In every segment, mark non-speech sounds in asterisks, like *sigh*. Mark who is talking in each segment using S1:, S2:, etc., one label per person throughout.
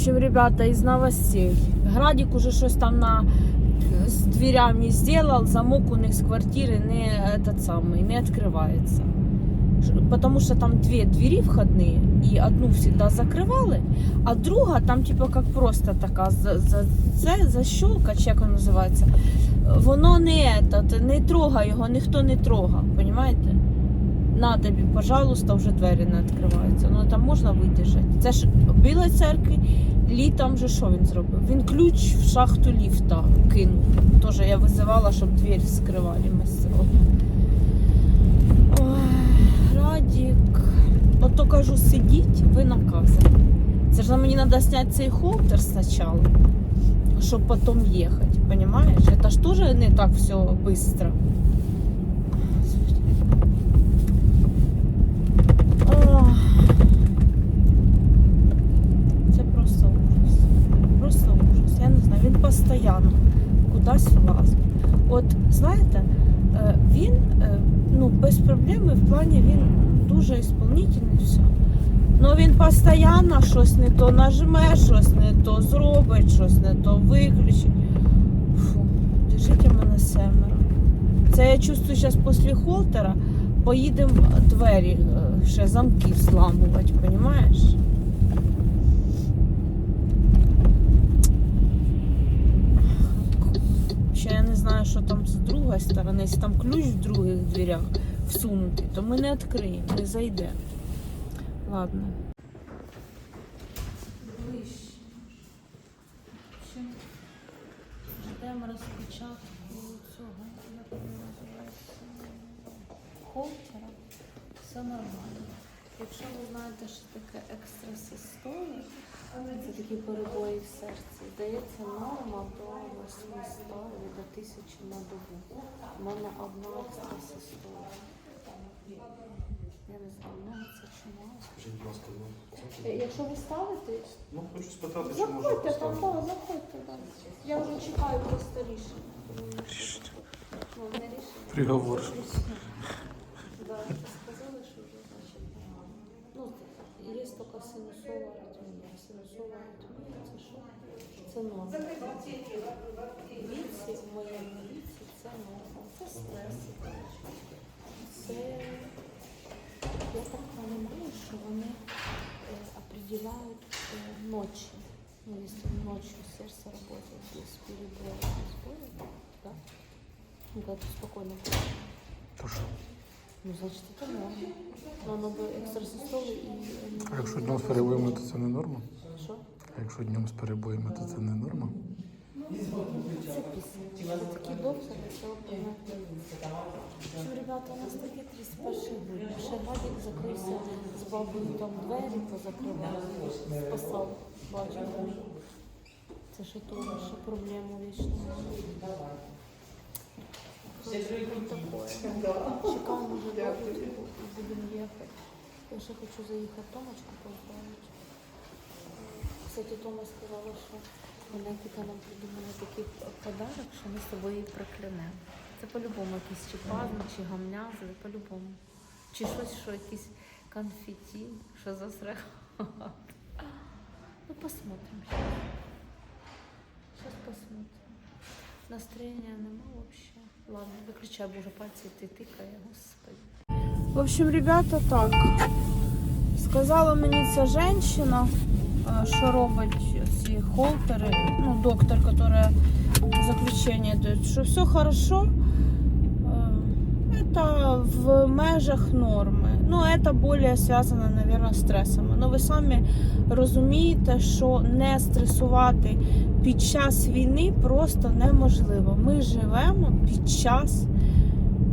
S1: общем, ребята, из новостей. Градик уже щось там на з дверями сделал, замок у них з квартири не этот самый, не відкривається. Ш- Потому що там дві двері входні, і одну всегда закривали, а друга там, типу, як просто така за, за, це защолка, чи як вона називається. Воно не этот, не трогай його, ніхто не трогав, розумієте? На тобі, пожалуйста, вже двері не відкриваються. Ну там можна видержати. Це ж в Білій церкві літом же що він зробив? Він ключ в шахту ліфта кинув. Тоже я визивала, щоб двері скривали місцево. Ой, Радік. Ото кажу, сидіть, ви наказані. Це ж мені треба зняти цей холтер спочатку, щоб потім їхати. Понимаєш? Це ж теж не так все швидко. Ох. Це просто ужас. Просто ужас. Я не знаю, він постійно кудись влазить. От знаєте, е, він е, ну, без проблеми в плані він дуже ісполнительний все. Ну він постійно щось не то нажме, щось не то зробить, щось не то виключить. Фу, держите мене семеро. Це я чувствую зараз після холтера поїдемо двері, е, ще замки зламувати, розумієш? Ще я не знаю, що там з другої сторони. Якщо там ключ в других дверях всунутий, то ми не відкриємо, не зайдемо. Ладно. Ждемо воно називається, холтера. Все нормально. Якщо ви знаєте, що таке екстрасистоли, це такі перебої в серці. Здається, норма до 800 і до 1000 на добу. У мене одна екстрасистола. Я не знаю, много це чи мало.
S2: Скажіть, будь ласка, ну,
S1: Е, Якщо ви ставите,
S2: ну хочу спитати, чи може
S1: заходьте там,
S2: поставити.
S1: да, заходьте. Да. Я вже чекаю просто рішення. Ну, не рішення.
S3: Приговор.
S1: Рішення. Да, є тільки синусова аритмія. Синусова аритмія це що? Це норма. Віці, в моєму віці, це норма. Це стрес. Це, я так розумію, що вони е, определяють е, ночі. Ну, если ночью сердце работает без перебоя, без боя, да? Ну, когда ты спокойно
S3: То що?
S1: Ну, значит, это норма. Но оно бы экстрасистолы и...
S3: А якщо днем з перебоями, то це не норма?
S1: Что?
S3: А якщо днем з перебоями, то це не норма?
S1: Це пісня. Це такі доктори, це понятно. Що, ребята, у нас таке 31 грудня. Ще Вадик закрився з бабою там двері позакривав. Спасав, бачите. Це ще теж ще проблема вічна. Чекаємо вже будемо їхати. Я ще хочу заїхати Томочку поздравити. Кстати, Тома сказала, що вона нам придумала такий подарок, що ми з тобою її проклянемо. Це по-любому якісь чи пазми, чи гамнязи, по-любому. Чи щось, що якісь конфеті, що засрахати. Ну, посмотрим. Сейчас посмотрим. Настроения нема вообще. Ладно, выключай, боже, пальцы ты тыкая, господи. В общем, ребята, так. Сказала мені ця жінка, е, що робить ці холтери, ну, доктор, яка заключення дає, що все хорошо. Е, Это в межах норми. Ну, это более связано, наверное, з стресами. Ну, ви самі розумієте, що не стресувати під час війни просто неможливо. Ми живемо під час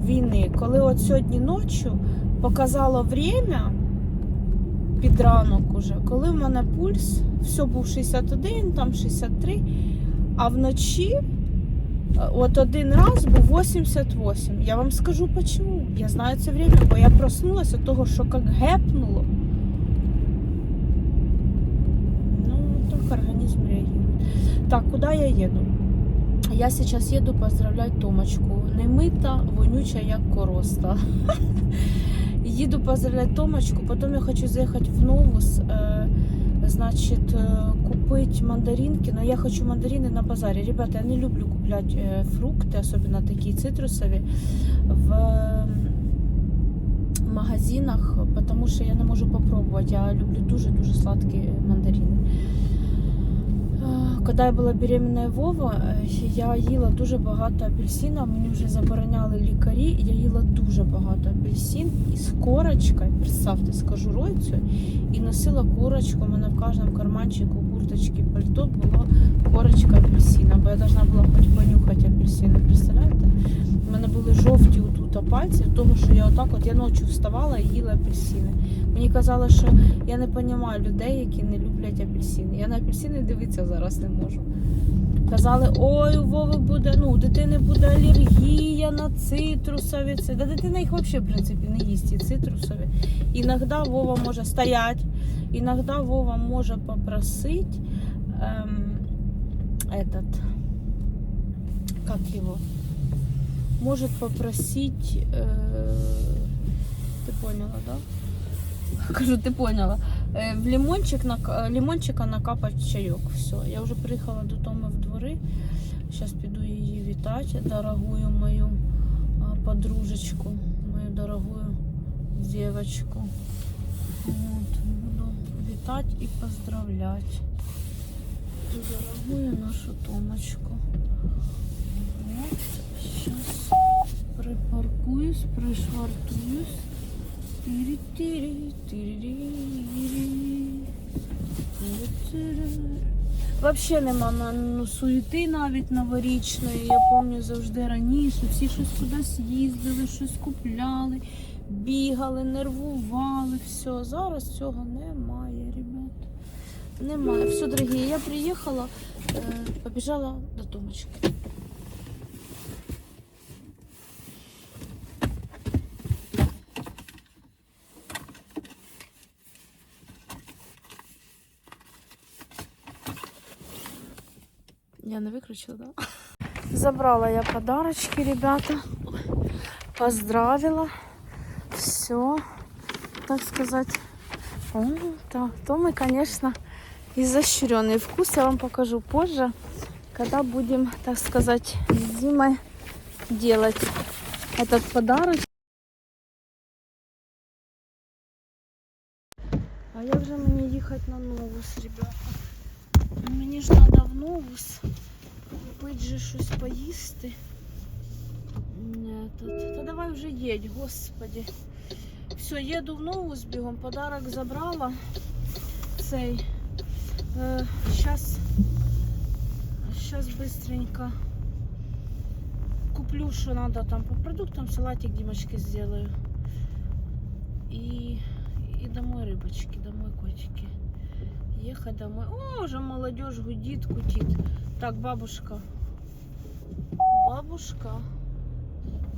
S1: війни. Коли от сьогодні ночі показало время під ранок уже, коли в мене пульс, все був 61, там 63, а вночі е, от один раз був 88. Я вам скажу почему. Я знаю це время, бо я проснулася від того, що як гепнуло. Ну, так организм реагирует. Так, куда я еду? Я сейчас еду поздравлять Томочку. Немита, вонюча, як короста. *laughs* Їду поздравлять Томочку, потім я хочу заїхати в Новус, е, значить, е, купити купити мандаринки, но я хочу мандарины на базаре. Ребята, я не люблю куплять э, фрукты, особенно такие цитрусовые, в м, магазинах, потому что я не можу попробовать. Я люблю дуже-дуже сладкі мандарини. Е, Коли я була беременна Вова, е, я їла дуже багато апельсина. Мені вже забороняли лікарі, і я їла дуже багато апельсин із корочкою, представте, з кожурою, і носила корочку. У мене в кожному карманчику курточки, пальто було корочка апельсина, бо я должна була хоч понюхати апельсини. Представляєте? У мене були жовті отут пальці, від того, що я отак, от я ночі вставала і їла апельсини. Мені казали, що я не розумію людей, які не люблять апельсини. Я на апельсини дивитися зараз не можу. Казали, ой, у Вови буде, ну, у дитини буде алергія на цитрусові. Це да дитина їх взагалі, в принципі, не їсть ці цитрусові. Іноді Вова може стоять, іноді Вова може попросити ем, этот, как его, может попросить, э, ты поняла, да? *laughs* Кажу, ты поняла. Е, В лимончик нак- лимончика накапать чайок. Все. Я вже приїхала до Томи в двори. Зараз піду її вітати, дорогую мою а, подружечку, мою дорогую девочку. Вот, буду вітати і поздравляти. Дорогую нашу Томочку. Припаркуюсь, пришвартуюсь. Тири-ри-ри. Вообще нема на- ну, суєти навіть новорічної. Я пам'ятаю завжди раніше. Всі щось кудись їздили, щось купляли, бігали, нервували. Все. Зараз цього немає, ребят. Немає. Все, дорогі, я приїхала, е, побіжала до Томочки. Я не виключила, да? Забрала я подарочки, ребята. Поздравила. Все, так сказать. О, так, то мы, конечно, изощренный вкус. Я вам покажу позже, когда будем, так сказать, с Димой делать этот подарок. А як же мені їхати на новус, ребята? Мені ж треба в новус купити же щось поїсти. Не, тут. Та давай вже їдь, господи. Все, їду в новус бігом, подарок забрала. Цей. Е, щас, щас быстренько куплю, що надо там по продуктам, салатик Димочке сделаю. И, и домой рыбочки, домой котики. Ехать домой. О, уже молодежь гудит, кутит. Так, бабушка. Бабушка.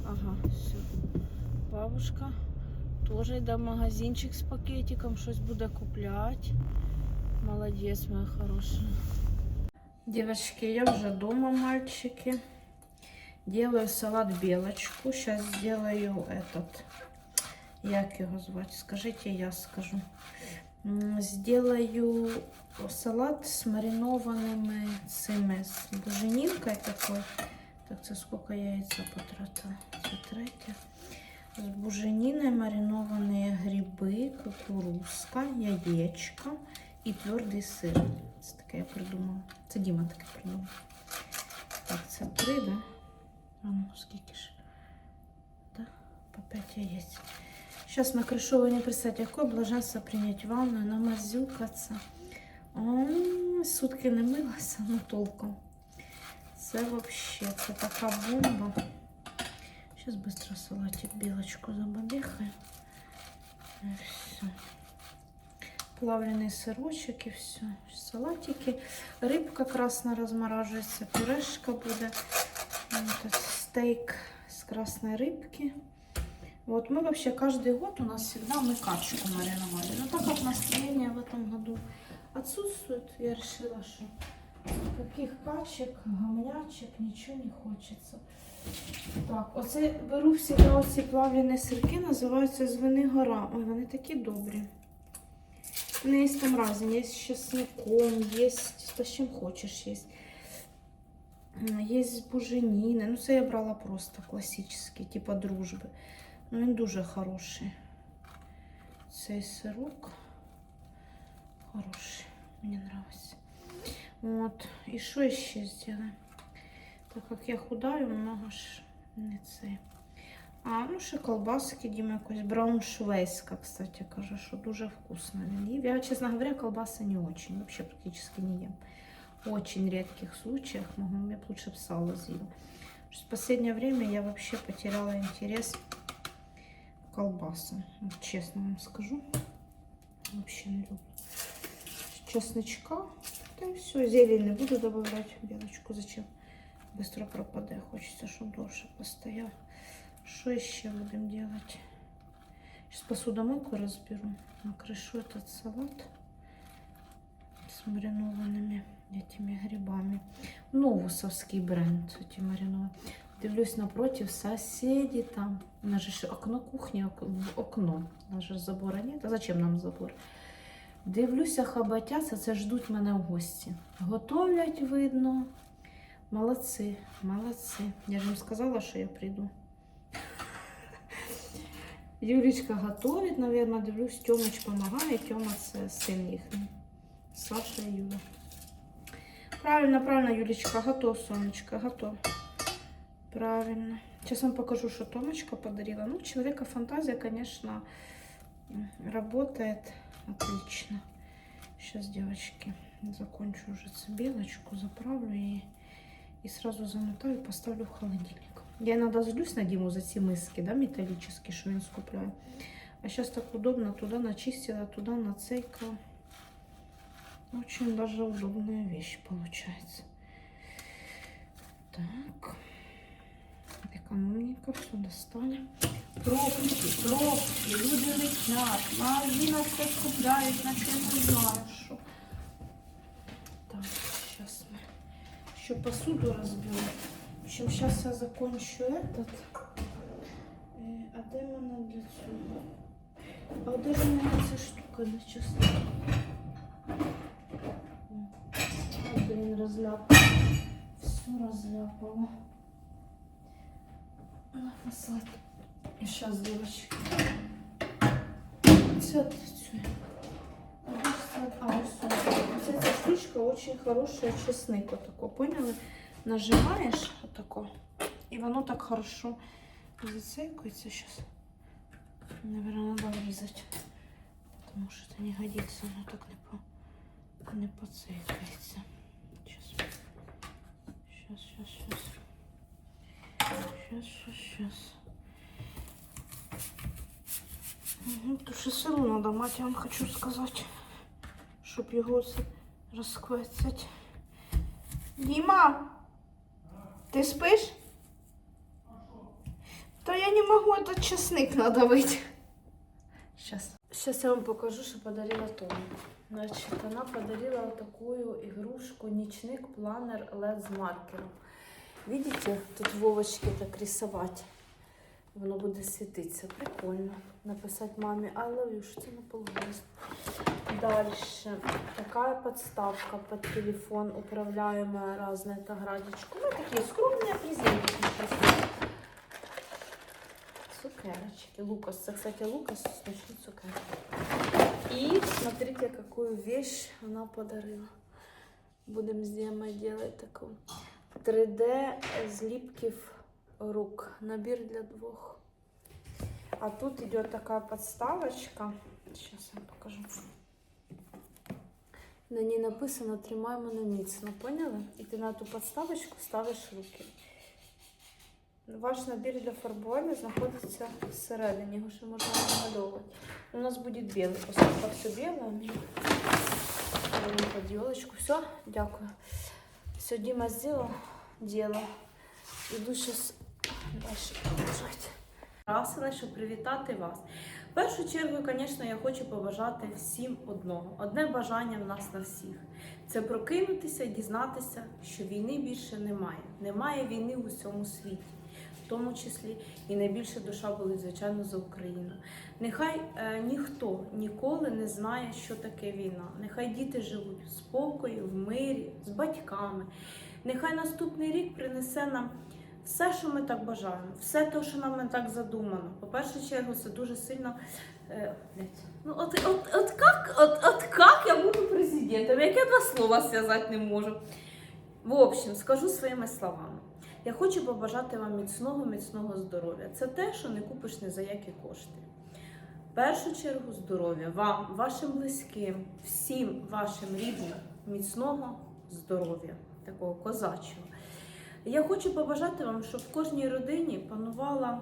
S1: Ага, все. Бабушка тоже йде в магазинчик з пакетиком, щось буде купляти. Молодець, моя хороша. Девочки, я вже дома, мальчики. Делаю салат белочку. Сейчас сделаю этот. Як його звати? Скажите, я скажу. Сделаю салат с маринованными цими, з буженинкою такой. Так, це сколько яйця потратила? Це третє. З бужениною маринованные гриби, кукурузка, яєчко і твердий сир. Це таке я придумала. Це Діма таке придумав. Так, це три, да? А ну, скільки ж? Да, по 5 яєць. Сейчас накришовані представьте, яке блаженство прийняти ванну, намазюкатися. М, Сутки не милася, ну толком. Це вообще, це така бомба. Сейчас быстро салатик белочку забабехаем. И все. Плавленый сырочек и все. Салатики. Рыбка красная размораживается. Пюрешка будет. Вот стейк с красной рыбки. Вот мы вообще каждый год у нас всегда мы качку мариновали. Но так как настроение в этом году отсутствует, я решила, что каких качек, гамлячек, ничего не хочется. Так, оце беру всегда оці плавлені сирки, називаються звини гора. Ой, вони такі добрі. У меня есть там разные. Есть с чесноком, есть да с чем хочешь есть. М, Есть з буженіни. Ну, це я брала просто класичний, типа дружби. Ну, він дуже хороший. Цей сирок хороший. Мені нравится. Вот. И что еще сделаем? Так как я худаю, много ж не це. А, ну ще колбаски Діма якось брауншвейська, кстати, каже, що дуже вкусно. Я, честно говоря, колбасы не очень, вообще практически не ем. В очень редких случаях могу, я б лучше б сало что В последнее время я вообще потеряла интерес к колбасам. Вот честно вам скажу. Вообще не люблю. Чесночка. Да и все, зелень не буду добавлять. Белочку зачем? Быстро пропадает. Хочется, чтобы дольше постоял. Что еще будем делать? Сейчас посудомойку разберу. Накрышу этот салат с маринованными этими грибами. Новусовский бренд эти маринованные. Дивлюсь напротив, соседи там. У нас же окно кухни, окно. У нас же забора нет. А зачем нам забор? Дивлюся, хабатяться, це ждуть мене в гості. Готовлять, видно. Молодці, молодці. Я ж їм сказала, що я прийду. *laughs* Юлечка готовить, наверное, дивлюсь, Тьомич помогає. Тьома це син їхній. Саша і Юля. Правильно, правильно, Юлечка, готов, сонечка, готов. Правильно. Сейчас вам покажу, что Томочка подарила. Ну, человека фантазия, конечно, работает отлично. Сейчас, девочки, закончу уже белочку, заправлю и, и сразу замотаю и поставлю в холодильник. Я иногда злюсь на Диму за ці миски, да, металлические, что он скупляю. А сейчас так удобно, туда начистила, туда нацейкала. Очень даже удобная вещь получается. Так. Экономненько все достали. Пробки, пробки, люди летят, в магазинах все скупляють, на це не знаю, що. Так, сейчас мы еще посуду разберем. В общем, сейчас я закончу этот. Э, А де в мене для цього? А де ж у мене ця штука для чеснока? О, блин, разляпала. Все разляпала. И сейчас, девочки. Це працює. А ось це- А, ось це. Ось ця штучка очень хорошая, чесник отако, поняли? Нажимаєш отако, і воно так хорошо зацейкується сейчас. Наверное, надо врізати. Потому что это не годится, оно так не, по... не поцейкается. Сейчас. Сейчас, сейчас, сейчас. Сейчас, сейчас, сейчас. Угу, туши силу надо мать, я вам хочу сказать, щоб його розквецять. Діма, ти спиш? То я не могу этот чесник надавить. Сейчас. Сейчас я вам покажу, что подарила Тоня. Значит, она подарила вот такую игрушку ночник планер LED с маркером. Видите, тут Вовочки так рисовать. Воно буде світитися. Прикольно. Написати мамі I love you, що це на полгост. Дальше. Такая подставка под телефон, управляемая разная таградичку. Ну, такие скромные презенты. Цукерочки. Лукас. Це, кстати, Лукас смачні цукерки. И смотрите, какую вещь она подарила. Будем с Демой делать такую. 3D злипкив рук. Набір для двох. А тут идет такая подставочка. Сейчас я вам покажу. На ней написано «Тримай мене міцно». Поняли? І ти на ту подставочку ставиш руки. Ваш набір для фарбування знаходиться всередині, його ще можна намальовувати. У нас буде білий, поскольку все біле. Все, дякую. Все, Дима сделал дело. Іду зараз далі продовжувати. Красила, щоб привітати вас. В першу чергу, звісно, я хочу побажати всім одного. Одне бажання в нас на всіх. Це прокинутися і дізнатися, що війни більше немає. Немає війни в усьому світі. в тому числі і найбільше душа болить, звичайно, за Україну. Нехай е, ніхто ніколи не знає, що таке війна. Нехай діти живуть в спокої, в мирі, з батьками. Нехай наступний рік принесе нам все, що ми так бажаємо, все те, що нам так задумано. По першу чергу, це дуже сильно. Е, ну от, от, от, как, от, от как я буду президентом? Яке два слова зв'язати не можу. В общем, скажу своїми словами. Я хочу побажати вам міцного, міцного здоров'я. Це те, що не купиш ні за які кошти. В першу чергу здоров'я вам, вашим близьким, всім вашим рідним, міцного здоров'я, такого козачого. Я хочу побажати вам, щоб в кожній родині панувала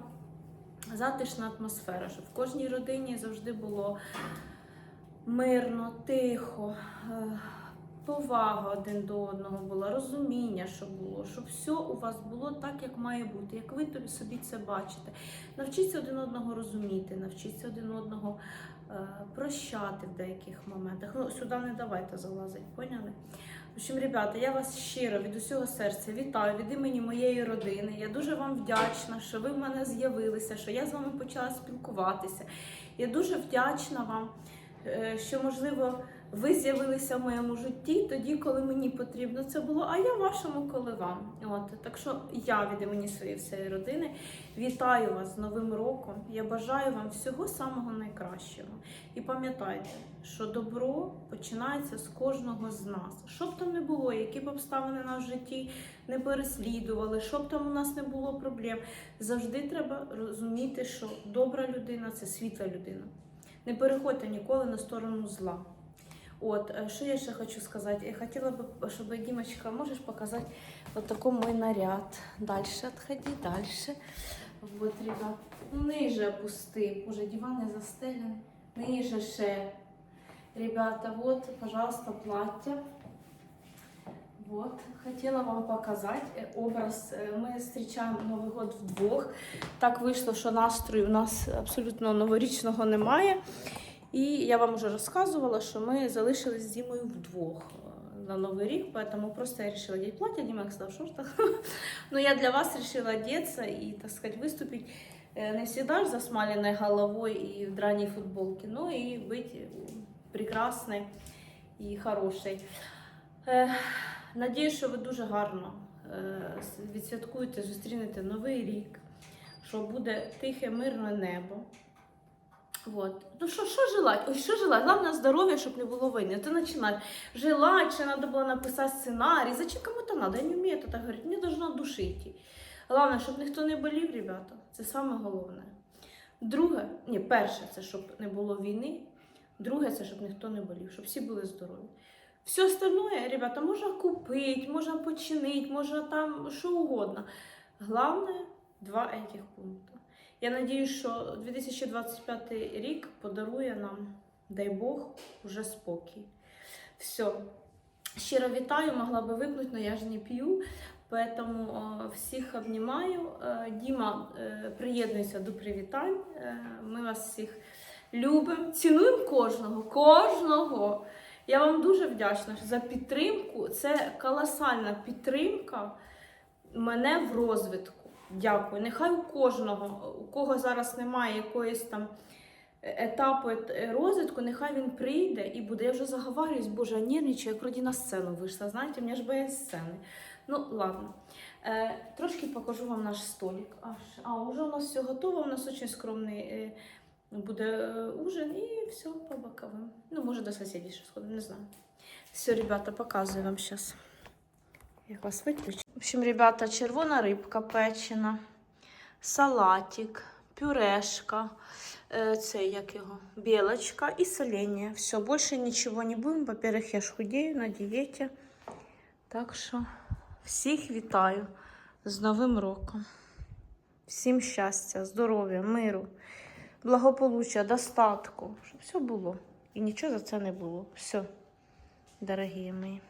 S1: затишна атмосфера, щоб в кожній родині завжди було мирно, тихо, е, повага один до одного була, розуміння, щоб було, щоб все у вас було так, як має бути, як ви собі це бачите. Навчіться один одного розуміти, навчіться один одного е, прощати в деяких моментах. Ну, сюди не давайте залазити, поняли? В общем, ребята, я вас щиро від усього серця вітаю від імені моєї родини. Я дуже вам вдячна, що ви в мене з'явилися, що я з вами почала спілкуватися. Я дуже вдячна вам, е, що можливо ви з'явилися в моєму житті тоді, коли мені потрібно це було, а я вашому, коли вам. От так що я від імені своєї всієї родини вітаю вас з Новим роком. Я бажаю вам всього самого найкращого. І пам'ятайте, що добро починається з кожного з нас. Що б там не було, які б обставини нас в житті не переслідували, що б там у нас не було проблем. Завжди треба розуміти, що добра людина це світла людина. Не переходьте ніколи на сторону зла. От, е, що я ще хочу сказати? Я хотіла б, щоб Дімочка, можеш показати вот такой мой наряд. Дальше отходи, дальше. Вот, ребят. Ниже опусти. Уже дивани застелены. Ниже ще. Ребята, вот, пожалуйста, плаття. Вот, хотела вам показать э, образ. Э, Мы встречаем Новий год вдвох. Так вийшло, що настрою у нас абсолютно новорічного немає. І я вам вже розказувала, що ми залишились з Дімою вдвох е, на Новий рік, поэтому просто я решила одеть платье, Дима сказал, что ж так. *laughs* Но я для вас решила одеться и, так сказать, выступить э, не всегда с засмаленной головой и в драней футболке, но и быть э, прекрасной і хорошей. Е, Надію, що ви дуже гарно е, відсвяткуєте, зустрінете Новий рік, що буде тихе, мирне небо. Вот. Ну що, що желать? Ой, що желать? Главное здоров'я, щоб не було війни. Ти починаєш желать, ще треба було написати сценарій. Зачем кому-то надо? Я не вмію так говорити. Мені должно душити. Головне, щоб ніхто не болів, ребята. Це саме головне. Друге, ні, перше, це щоб не було війни. Друге, це щоб ніхто не болів, щоб всі були здорові. Все остальное, ребята, можна купити, можна починити, можна там що угодно. Главное, два этих пункта. Я надіюсь, що 2025 рік подарує нам, дай Бог, уже спокій. Все. Щиро вітаю, могла би випнути, але я ж не п'ю. Поэтому е, всіх обнімаю. Е, Діма, е, приєднуйся до привітань. Ми вас всіх любимо, цінуємо кожного, кожного. Я вам дуже вдячна за підтримку. Це колосальна підтримка мене в розвитку. Дякую. Нехай у кожного, у кого зараз немає якоїсь там етапу розвитку, нехай він прийде і буде. Я вже заговарююсь, боже, я нервничаю, як вроді на сцену вийшла. Знаєте, мені ж боясь сцени. Ну, ладно. Е, трошки покажу вам наш столик. Аж, а, уже у нас все готово, у нас дуже скромний е, буде е, ужин і все по боковим. Ну, може, до сусідів ще сходимо, не знаю. Все, ребята, показую вам зараз. Як вас виключу. В общем, ребята, червона рибка печена, салатик, пюрешка, е, це як його, білочка і соленья. Все, більше нічого не будемо. Во-первых, я ж худею на дієті. Так що всіх вітаю з Новим роком. Всім щастя, здоров'я, миру, благополуччя, достатку, щоб все було. І нічого за це не було. Все, дорогі мої.